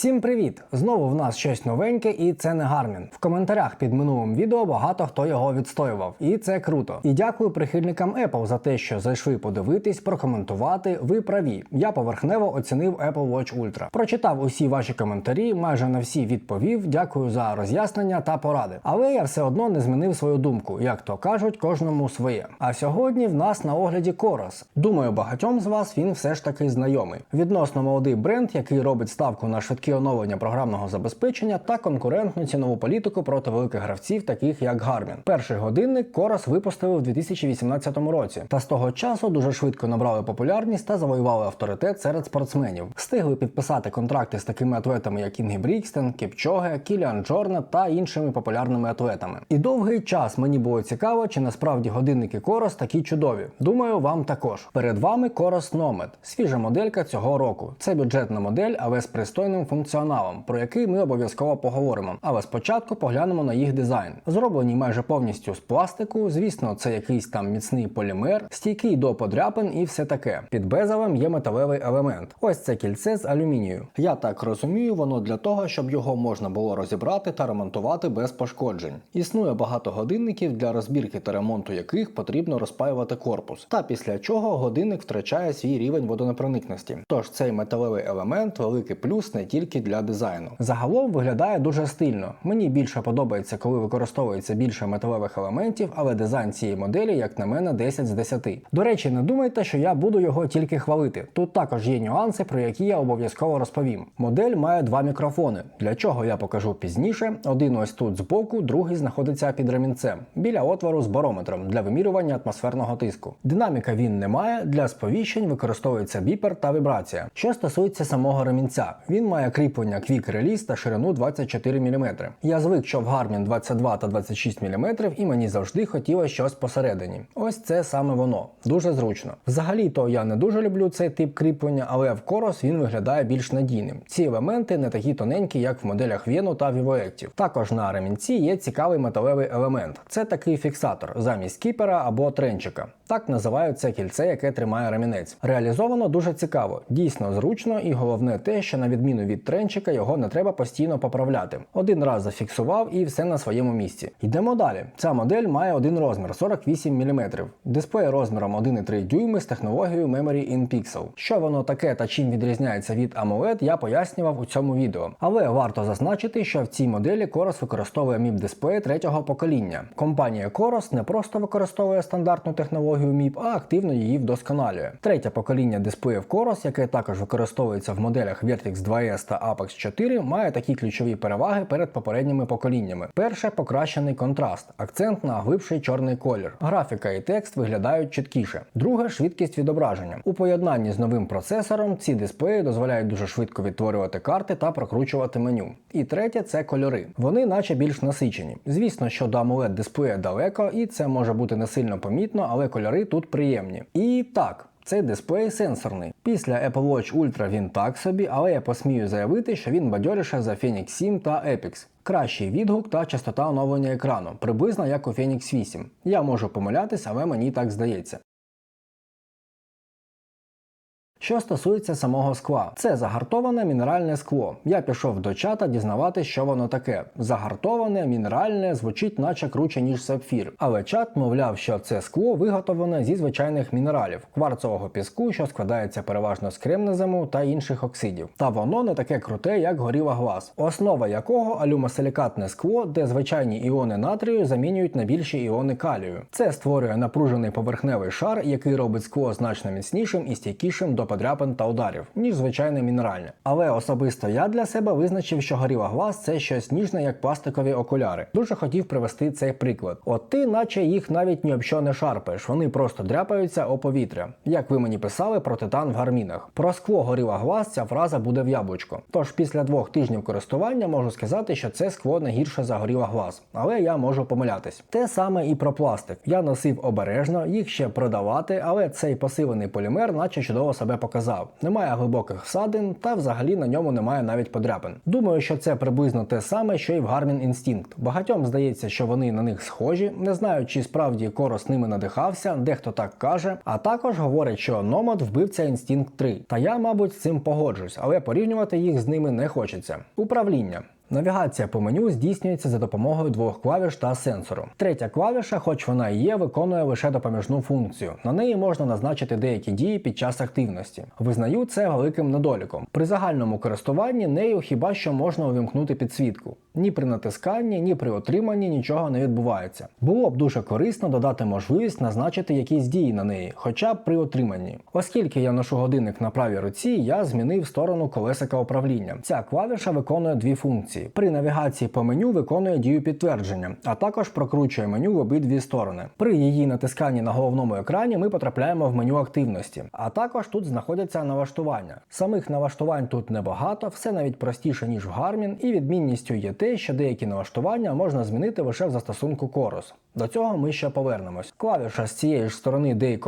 Всім привіт! Знову в нас щось новеньке, і це не Гармін. В коментарях під минулим відео багато хто його відстоював, і це круто. І дякую прихильникам Apple за те, що зайшли подивитись, прокоментувати. Ви праві. Я поверхнево оцінив Apple Watch Ultra. Прочитав усі ваші коментарі, майже на всі відповів. Дякую за роз'яснення та поради. Але я все одно не змінив свою думку, як то кажуть, кожному своє. А сьогодні в нас на огляді Корос. Думаю, багатьом з вас він все ж таки знайомий. Відносно молодий бренд, який робить ставку на швидкі оновлення програмного забезпечення та конкурентну цінову політику проти великих гравців, таких як Garmin. Перший годинник Корос випустили в 2018 році, та з того часу дуже швидко набрали популярність та завоювали авторитет серед спортсменів. Встигли підписати контракти з такими атлетами, як Інгі Брікстен, Кіпчоге, Кіліан Джорна та іншими популярними атлетами. І довгий час мені було цікаво, чи насправді годинники Корос такі чудові. Думаю, вам також. Перед вами Корос Nomad, свіжа моделька цього року. Це бюджетна модель, але з пристойним функціоналом, про який ми обов'язково поговоримо. Але спочатку поглянемо на їх дизайн. Зроблені майже повністю з пластику. Звісно, це якийсь там міцний полімер, стійкий до подряпин і все таке. Під безелем є металевий елемент. Ось це кільце з алюмінію. Я так розумію, воно для того, щоб його можна було розібрати та ремонтувати без пошкоджень. Існує багато годинників, для розбірки та ремонту яких потрібно розпаювати корпус. Та після чого годинник втрачає свій рівень водонепроникності. Тож цей металевий елемент великий плюс не тільки для дизайну. Загалом виглядає дуже стильно. Мені більше подобається, коли використовується більше металевих елементів, але дизайн цієї моделі, як на мене, 10 з 10. До речі, не думайте, що я буду його тільки хвалити. Тут також є нюанси, про які я обов'язково розповім. Модель має два мікрофони, для чого я покажу пізніше. Один ось тут збоку, другий знаходиться під ремінцем, біля отвору з барометром для вимірювання атмосферного тиску. Динаміка він не має, для сповіщень використовується біпер та вібрація. Що стосується самого ремінця, він має кріплення Quick Release та ширину 24 мм. Я звик, що в Garmin 22 та 26 мм, і мені завжди хотілося щось посередині. Ось це саме воно. Дуже зручно. Взагалі-то я не дуже люблю цей тип кріплення, але в Корос він виглядає більш надійним. Ці елементи не такі тоненькі, як в моделях Віну та Vivoactive. Також на ремінці є цікавий металевий елемент. Це такий фіксатор замість кіпера або тренчика. Так називають це кільце, яке тримає ремінець. Реалізовано дуже цікаво, дійсно зручно, і головне те, що на відміну від тренчика його не треба постійно поправляти. Один раз зафіксував і все на своєму місці. Йдемо далі. Ця модель має один розмір 48 мм. Дисплей розміром 1,3 дюйми з технологією Memory in Pixel. Що воно таке та чим відрізняється від AMOLED, я пояснював у цьому відео. Але варто зазначити, що в цій моделі Coros використовує MIP дисплей третього покоління. Компанія Coros не просто використовує стандартну технологію MIP, а активно її вдосконалює. Третє покоління дисплеїв Coros, яке також використовується в моделях Vertex 2S та Apex 4, має такі ключові переваги перед попередніми поколіннями. Перше покращений контраст, акцент на глибший чорний колір. Графіка і текст виглядають чіткіше. Друге швидкість відображення. У поєднанні з новим процесором ці дисплеї дозволяють дуже швидко відтворювати карти та прокручувати меню. І третє це кольори. Вони наче більш насичені. Звісно, що до AMOLED дисплея далеко, і це може бути не сильно помітно, але кольори тут приємні. І так. Цей дисплей сенсорний. Після Apple Watch Ultra він так собі, але я посмію заявити, що він бадьоріше за Phoenix 7 та Epix. Кращий відгук та частота оновлення екрану, приблизно як у Phoenix 8. Я можу помилятись, але мені так здається. Що стосується самого скла, це загартоване мінеральне скло. Я пішов до чата дізнавати, що воно таке. Загартоване, мінеральне, звучить наче круче, ніж сапфір. Але чат мовляв, що це скло виготовлене зі звичайних мінералів, кварцового піску, що складається переважно з кремнезему та інших оксидів. Та воно не таке круте, як горіла глаз, основа якого алюмосилікатне скло, де звичайні іони натрію замінюють на більші іони калію. Це створює напружений поверхневий шар, який робить скло значно міцнішим і стійкішим до подряпин та ударів, ніж звичайне мінеральне. Але особисто я для себе визначив, що горіла глаз це щось ніжне, як пластикові окуляри. Дуже хотів привести цей приклад. От ти, наче їх навіть ні що не шарпаєш, вони просто дряпаються о повітря. Як ви мені писали про титан в гармінах. Про скло горіла глаз ця фраза буде в яблучко. Тож після двох тижнів користування можу сказати, що це скло не гірше за горіла глаз, але я можу помилятись. Те саме і про пластик. Я носив обережно, їх ще продавати, але цей посилений полімер, наче чудово себе показав. Немає глибоких всадин, та взагалі на ньому немає навіть подряпин. Думаю, що це приблизно те саме, що й в Garmin Instinct. Багатьом здається, що вони на них схожі. Не знаю, чи справді Корос ними надихався, дехто так каже. А також говорять, що Nomad вбивця Instinct 3. Та я, мабуть, з цим погоджусь, але порівнювати їх з ними не хочеться. Управління. Навігація по меню здійснюється за допомогою двох клавіш та сенсору. Третя клавіша, хоч вона і є, виконує лише допоміжну функцію. На неї можна назначити деякі дії під час активності. Визнаю це великим недоліком. При загальному користуванні нею хіба що можна увімкнути підсвітку. Ні при натисканні, ні при отриманні нічого не відбувається. Було б дуже корисно додати можливість назначити якісь дії на неї, хоча б при отриманні. Оскільки я ношу годинник на правій руці, я змінив сторону колесика управління. Ця клавіша виконує дві функції. При навігації по меню виконує дію підтвердження, а також прокручує меню в обидві сторони. При її натисканні на головному екрані ми потрапляємо в меню активності, а також тут знаходяться налаштування. Самих налаштувань тут небагато, все навіть простіше ніж в Garmin, і відмінністю є те, що деякі налаштування можна змінити лише в застосунку Chorus. До цього ми ще повернемось. Клавіша з цієї ж сторони, де і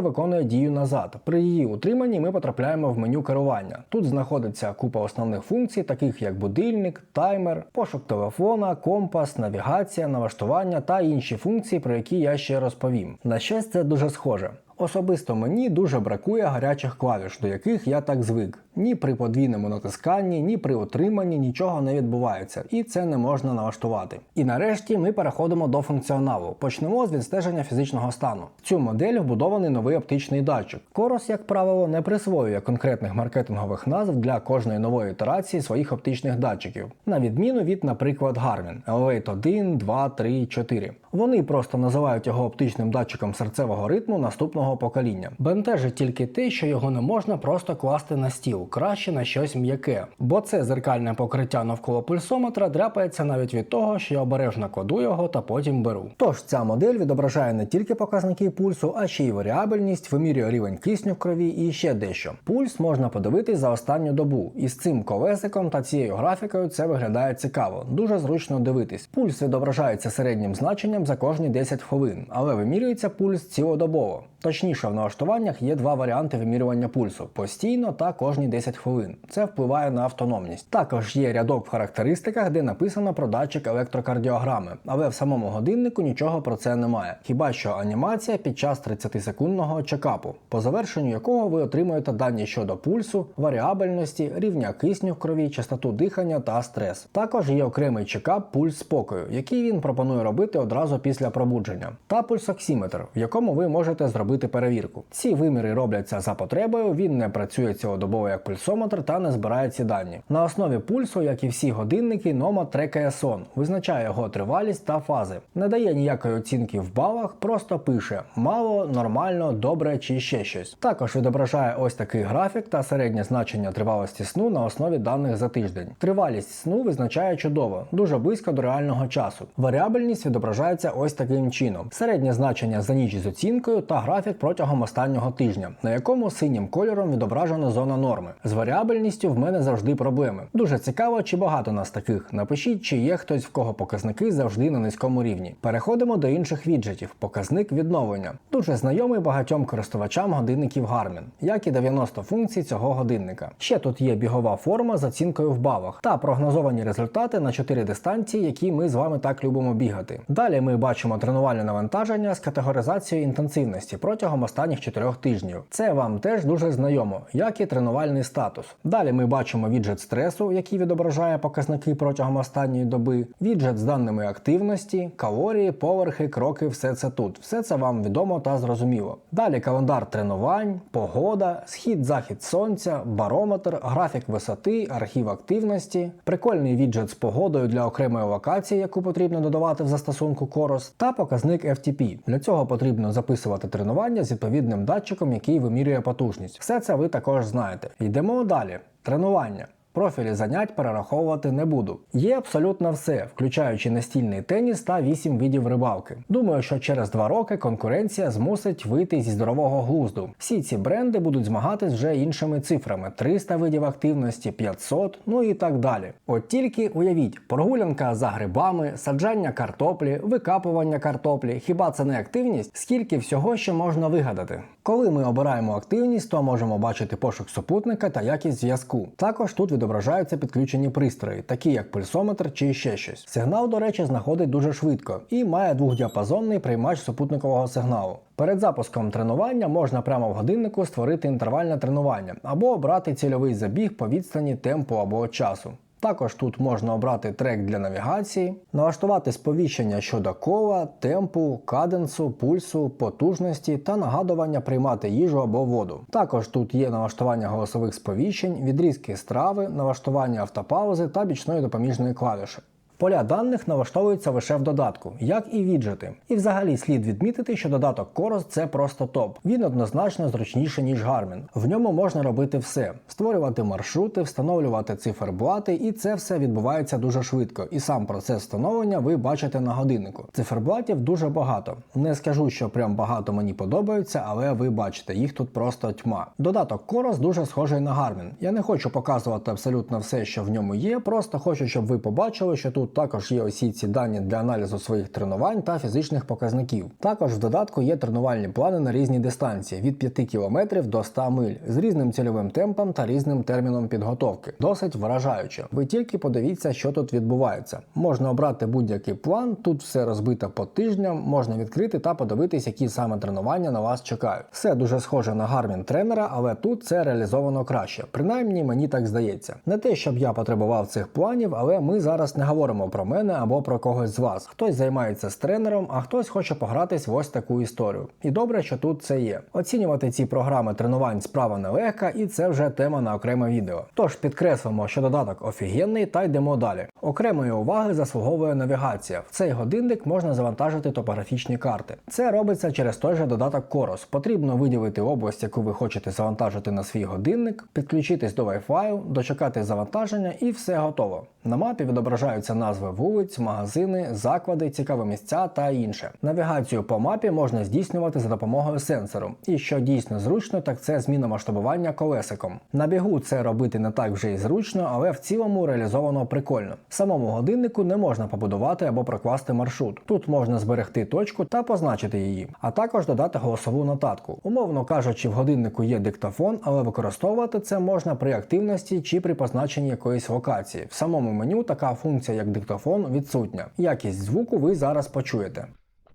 виконує дію назад. При її утриманні ми потрапляємо в меню керування. Тут знаходиться купа основних функцій, таких як будильник, таймер, пошук телефона, компас, навігація, налаштування та інші функції, про які я ще розповім. На це дуже схоже. Особисто мені дуже бракує гарячих клавіш, до яких я так звик. Ні при подвійному натисканні, ні при отриманні нічого не відбувається, і це не можна налаштувати. І нарешті ми переходимо до функціоналу. Почнемо з відстеження фізичного стану. В цю модель вбудований новий оптичний датчик. Корос, як правило, не присвоює конкретних маркетингових назв для кожної нової ітерації своїх оптичних датчиків, на відміну від, наприклад, Garmin Elevate 1, 2, 3, 4. Вони просто називають його оптичним датчиком серцевого ритму наступного покоління. Бентежить тільки те, що його не можна просто класти на стіл, краще на щось м'яке, бо це зеркальне покриття навколо пульсометра дряпається навіть від того, що я обережно кладу його та потім беру. Тож ця модель відображає не тільки показники пульсу, а ще й варіабельність, вимірює рівень кисню в крові і ще дещо. Пульс можна подивитись за останню добу, і з цим колесиком та цією графікою це виглядає цікаво. Дуже зручно дивитись. Пульс відображається середнім значенням за кожні 10 хвилин, але вимірюється пульс цілодобово. Точніше, в налаштуваннях є два варіанти вимірювання пульсу постійно та кожні 10 хвилин. Це впливає на автономність. Також є рядок в характеристиках, де написано про датчик електрокардіограми, але в самому годиннику нічого про це немає. Хіба що анімація під час 30-секундного чекапу, по завершенню якого ви отримуєте дані щодо пульсу, варіабельності, рівня кисню в крові, частоту дихання та стрес. Також є окремий чекап пульс спокою, який він пропонує робити одразу після пробудження, та пульсоксиметр, в якому ви можете зробити перевірку. Ці виміри робляться за потребою, він не працює цілодобово як пульсометр та не збирає ці дані. На основі пульсу, як і всі годинники, Нома трекає сон, визначає його тривалість та фази. Не дає ніякої оцінки в балах, просто пише мало, нормально, добре чи ще щось. Також відображає ось такий графік та середнє значення тривалості сну на основі даних за тиждень. Тривалість сну визначає чудово, дуже близько до реального часу. Варіабельність відображається ось таким чином: середнє значення за ніч з оцінкою та графік протягом останнього тижня, на якому синім кольором відображена зона норми. З варіабельністю в мене завжди проблеми. Дуже цікаво, чи багато нас таких. Напишіть, чи є хтось, в кого показники завжди на низькому рівні. Переходимо до інших віджитів. Показник відновлення. Дуже знайомий багатьом користувачам годинників Garmin, як і 90 функцій цього годинника. Ще тут є бігова форма з оцінкою в балах та прогнозовані результати на 4 дистанції, які ми з вами так любимо бігати. Далі ми бачимо тренувальне навантаження з категоризацією інтенсивності протягом останніх 4 тижнів. Це вам теж дуже знайомо, як і тренувальний статус. Далі ми бачимо віджит стресу, який відображає показники протягом останньої доби, віджит з даними активності, калорії, поверхи, кроки, все це тут. Все це вам відомо та зрозуміло. Далі календар тренувань, погода, схід-захід сонця, барометр, графік висоти, архів активності, прикольний віджит з погодою для окремої локації, яку потрібно додавати в застосунку Coros, та показник FTP. Для цього потрібно записувати тренування з відповідним датчиком, який вимірює потужність. Все це ви також знаєте. Йдемо далі. Тренування. Профілі занять перераховувати не буду. Є абсолютно все, включаючи настільний теніс та 8 видів рибалки. Думаю, що через 2 роки конкуренція змусить вийти зі здорового глузду. Всі ці бренди будуть змагатись вже іншими цифрами: 300 видів активності, 500, ну і так далі. От тільки уявіть, прогулянка за грибами, саджання картоплі, викапування картоплі. Хіба це не активність? Скільки всього ще можна вигадати? Коли ми обираємо активність, то можемо бачити пошук супутника та якість зв'язку. Також тут відображаються підключені пристрої, такі як пульсометр чи ще щось. Сигнал, до речі, знаходить дуже швидко і має двохдіапазонний приймач супутникового сигналу. Перед запуском тренування можна прямо в годиннику створити інтервальне тренування або обрати цільовий забіг по відстані темпу або часу. Також тут можна обрати трек для навігації, налаштувати сповіщення щодо кола, темпу, каденсу, пульсу, потужності та нагадування приймати їжу або воду. Також тут є налаштування голосових сповіщень, відрізки страви, налаштування автопаузи та бічної допоміжної клавіші. Поля даних налаштовуються лише в додатку, як і віджити. І взагалі слід відмітити, що додаток Coros це просто топ. Він однозначно зручніший, ніж Garmin. В ньому можна робити все: створювати маршрути, встановлювати циферблати, і це все відбувається дуже швидко. І сам процес встановлення ви бачите на годиннику. Циферблатів дуже багато. Не скажу, що прям багато мені подобаються, але ви бачите, їх тут просто тьма. Додаток Coros дуже схожий на Garmin. Я не хочу показувати абсолютно все, що в ньому є, просто хочу, щоб ви побачили, що тут також є усі ці дані для аналізу своїх тренувань та фізичних показників. Також в додатку є тренувальні плани на різні дистанції від 5 км до 100 миль з різним цільовим темпом та різним терміном підготовки. Досить вражаюче. Ви тільки подивіться, що тут відбувається. Можна обрати будь-який план, тут все розбито по тижням, можна відкрити та подивитись, які саме тренування на вас чекають. Все дуже схоже на Garmin тренера, але тут це реалізовано краще. Принаймні мені так здається. Не те, щоб я потребував цих планів, але ми зараз не говоримо про мене або про когось з вас. Хтось займається з тренером, а хтось хоче погратись в ось таку історію. І добре, що тут це є. Оцінювати ці програми тренувань справа нелегка, і це вже тема на окреме відео. Тож підкреслимо, що додаток офігенний, та йдемо далі. Окремої уваги заслуговує навігація. В цей годинник можна завантажити топографічні карти. Це робиться через той же додаток Coros. Потрібно виділити область, яку ви хочете завантажити на свій годинник, підключитись до Wi-Fi, дочекати завантаження і все готово. На мапі відображаються назви вулиць, магазини, заклади, цікаві місця та інше. Навігацію по мапі можна здійснювати за допомогою сенсору. І що дійсно зручно, так це зміна масштабування колесиком. На бігу це робити не так вже і зручно, але в цілому реалізовано прикольно. Самому годиннику не можна побудувати або прокласти маршрут. Тут можна зберегти точку та позначити її, а також додати голосову нотатку. Умовно кажучи, в годиннику є диктофон, але використовувати це можна при активності чи при позначенні якоїсь локації. В самому меню така функція, як диктофон, відсутня. Якість звуку ви зараз почуєте.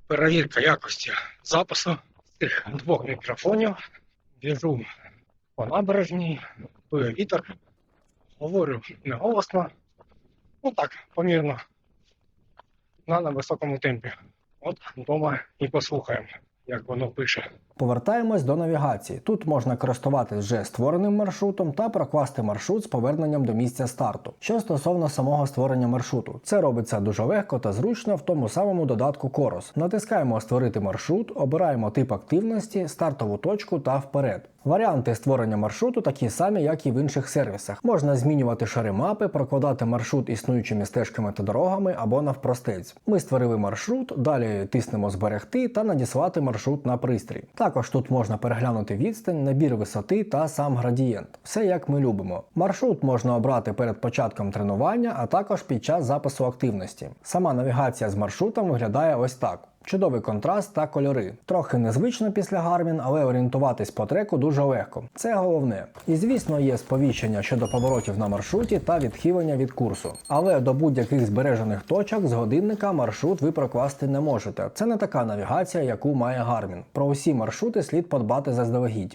перевірка якості запису цих двох мікрофонів. Біжу по набережній, дує вітер, говорю не голосно, ну так, помірно, на невисокому темпі. От вдома і послухаємо, як воно пише. Повертаємось до навігації. Тут можна користуватись вже створеним маршрутом та прокласти маршрут з поверненням до місця старту. Що стосовно самого створення маршруту, це робиться дуже легко та зручно в тому самому додатку Coros. Натискаємо Створити маршрут, обираємо тип активності, стартову точку та вперед. Варіанти створення маршруту такі самі, як і в інших сервісах. Можна змінювати шари мапи, прокладати маршрут існуючими стежками та дорогами або навпростець. Ми створили маршрут, далі тиснемо зберегти та надіслати маршрут на пристрій. Також тут можна переглянути відстань, набір висоти та сам градієнт. Все як ми любимо. Маршрут можна обрати перед початком тренування, а також під час запису активності. Сама навігація з маршрутом виглядає ось так. Чудовий контраст та кольори. Трохи незвично після Гармін, але орієнтуватись по треку дуже легко. Це головне. І звісно, є сповіщення щодо поворотів на маршруті та відхилення від курсу. Але до будь-яких збережених точок з годинника маршрут ви прокласти не можете. Це не така навігація, яку має Гармін. Про усі маршрути слід подбати заздалегідь.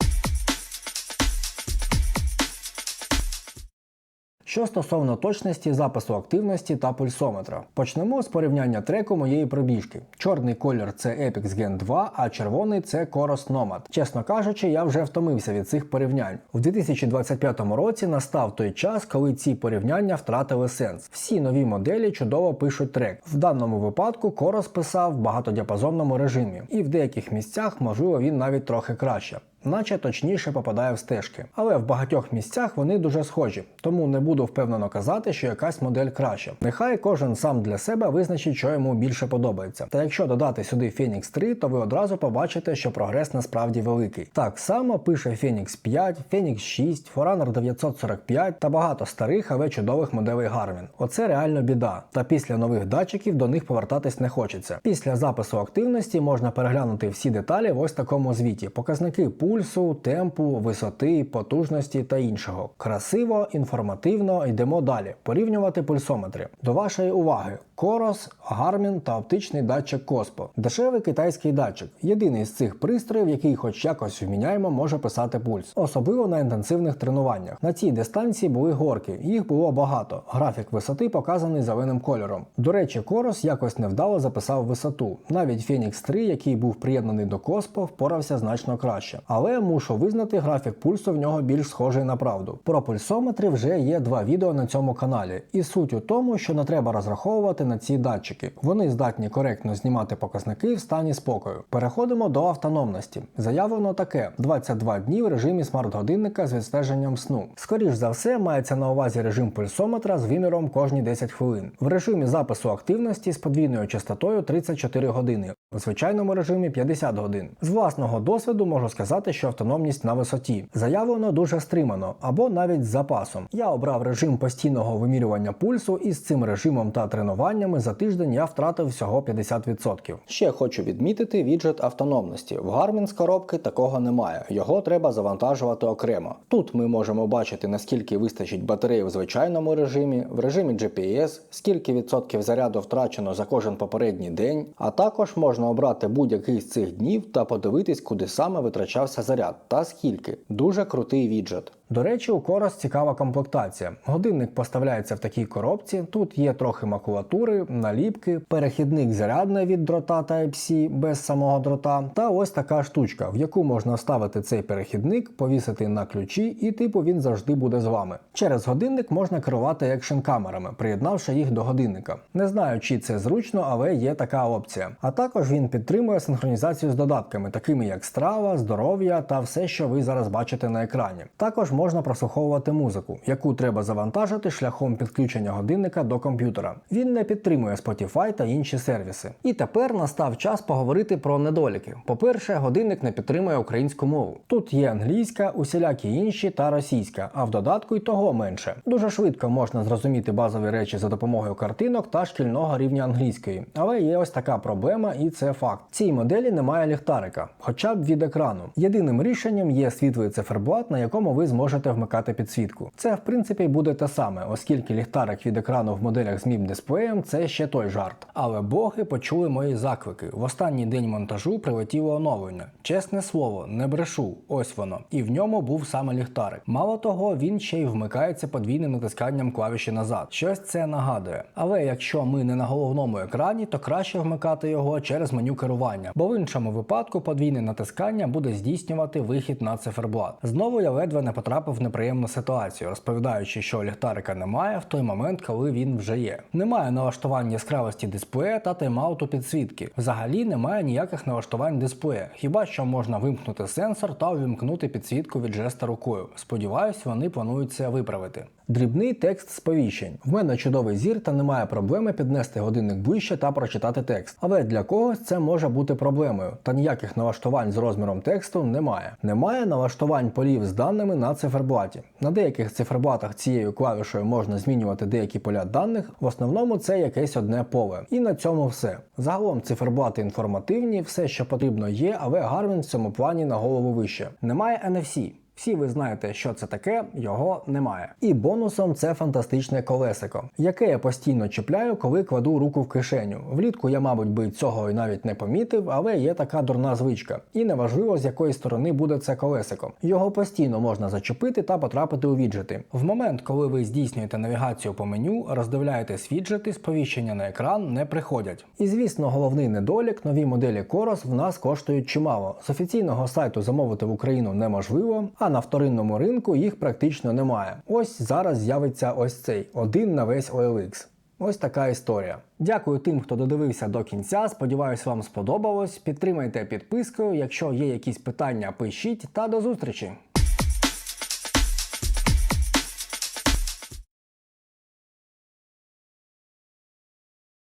Що стосовно точності запису активності та пульсометра, почнемо з порівняння треку моєї пробіжки. Чорний колір це Epix Gen 2, а червоний це Coros Nomad. Чесно кажучи, я вже втомився від цих порівнянь. У 2025 році настав той час, коли ці порівняння втратили сенс. Всі нові моделі чудово пишуть трек. В даному випадку Coros писав в багатодіапазонному режимі, і в деяких місцях, можливо, він навіть трохи краще. Наче точніше попадає в стежки. Але в багатьох місцях вони дуже схожі, тому не буду впевнено казати, що якась модель краще. Нехай кожен сам для себе визначить, що йому більше подобається. Та якщо додати сюди Phoenix 3, то ви одразу побачите, що прогрес насправді великий. Так само пише Phoenix 5, Phoenix 6, Forerunner 945 та багато старих, але чудових моделей Garmin. Оце реально біда. Та після нових датчиків до них повертатись не хочеться. Після запису активності можна переглянути всі деталі в ось такому звіті: показники пульсу, темпу, висоти, потужності та іншого. Красиво, інформативно йдемо далі. Порівнювати пульсометри. До вашої уваги: Корос, Garmin та оптичний датчик Коспо. Дешевий китайський датчик. Єдиний з цих пристроїв, який хоч якось вміняємо, може писати пульс. Особливо на інтенсивних тренуваннях. На цій дистанції були горки, їх було багато. Графік висоти показаний зеленим кольором. До речі, Корос якось невдало записав висоту. Навіть Phoenix 3, який був приєднаний до Коспо, впорався значно краще. Але мушу визнати, графік пульсу в нього більш схожий на правду. Про пульсометри вже є два відео на цьому каналі. І суть у тому, що не треба розраховувати на ці датчики. Вони здатні коректно знімати показники в стані спокою. Переходимо до автономності. Заявлено таке: 22 дні в режимі смарт-годинника з відстеженням сну. Скоріш за все, мається на увазі режим пульсометра з виміром кожні 10 хвилин. В режимі запису активності з подвійною частотою 34 години. У звичайному режимі 50 годин. З власного досвіду можу сказати, що автономність на висоті. Заявлено дуже стримано або навіть з запасом. Я обрав режим постійного вимірювання пульсу і з цим режимом та тренуваннями за тиждень я втратив всього 50%. Ще хочу відмітити віджит автономності. В Garmin з коробки такого немає. Його треба завантажувати окремо. Тут ми можемо бачити наскільки вистачить батареї в звичайному режимі, в режимі GPS, скільки відсотків заряду втрачено за кожен попередній день, а також можна обрати будь-який з цих днів та подивитись, куди саме витрачався заряд та скільки. Дуже крутий віджит. До речі, у Корос цікава комплектація. Годинник поставляється в такій коробці. Тут є трохи макулатури, наліпки, перехідник зарядний від дрота Type-C без самого дрота, та ось така штучка, в яку можна вставити цей перехідник, повісити на ключі, і типу він завжди буде з вами. Через годинник можна керувати екшн камерами, приєднавши їх до годинника. Не знаю, чи це зручно, але є така опція. А також він підтримує синхронізацію з додатками, такими як страва, здоров'я та все, що ви зараз бачите на екрані. Також можна прослуховувати музику, яку треба завантажити шляхом підключення годинника до комп'ютера. Він не підтримує Spotify та інші сервіси. І тепер настав час поговорити про недоліки. По-перше, годинник не підтримує українську мову. Тут є англійська, усілякі інші та російська, а в додатку й того менше. Дуже швидко можна зрозуміти базові речі за допомогою картинок та шкільного рівня англійської. Але є ось така проблема, і це факт. Цій моделі немає ліхтарика, хоча б від екрану. Єдиним рішенням є світлий циферблат, на якому ви зможете вмикати підсвітку. Це в принципі буде те саме, оскільки ліхтарик від екрану в моделях з міп дисплеєм це ще той жарт. Але боги почули мої заклики. В останній день монтажу прилетіло оновлення. Чесне слово, не брешу, ось воно. І в ньому був саме ліхтарик. Мало того, він ще й вмикається подвійним натисканням клавіші назад. Щось це нагадує. Але якщо ми не на головному екрані, то краще вмикати його через меню керування, бо в іншому випадку подвійне натискання буде здійснювати вихід на циферблат. Знову я ледве не потрапив в неприємну ситуацію, розповідаючи, що ліхтарика немає в той момент, коли він вже є. Немає налаштувань яскравості дисплея та тайм-ауту підсвітки. Взагалі немає ніяких налаштувань дисплея, хіба що можна вимкнути сенсор та увімкнути підсвітку від жеста рукою. Сподіваюсь, вони планують це виправити. Дрібний текст сповіщень. В мене чудовий зір та немає проблеми піднести годинник ближче та прочитати текст. Але для когось це може бути проблемою, та ніяких налаштувань з розміром тексту немає. Немає налаштувань полів з даними на циферблаті. На деяких циферблатах цією клавішою можна змінювати деякі поля даних, в основному це якесь одне поле. І на цьому все. Загалом циферблати інформативні, все, що потрібно є, але Garmin в цьому плані на голову вище. Немає NFC. Всі ви знаєте, що це таке, його немає. І бонусом це фантастичне колесико, яке я постійно чіпляю, коли кладу руку в кишеню. Влітку я, мабуть, би цього і навіть не помітив, але є така дурна звичка. І неважливо, з якої сторони буде це колесико. Його постійно можна зачепити та потрапити у віджити. В момент, коли ви здійснюєте навігацію по меню, роздивляєтесь віджити, сповіщення на екран не приходять. І звісно, головний недолік нові моделі Coros в нас коштують чимало. З офіційного сайту замовити в Україну неможливо. А на вторинному ринку їх практично немає. Ось зараз з'явиться ось цей один на весь OLX. Ось така історія. Дякую тим, хто додивився до кінця. Сподіваюсь, вам сподобалось. Підтримайте підпискою. Якщо є якісь питання, пишіть та до зустрічі.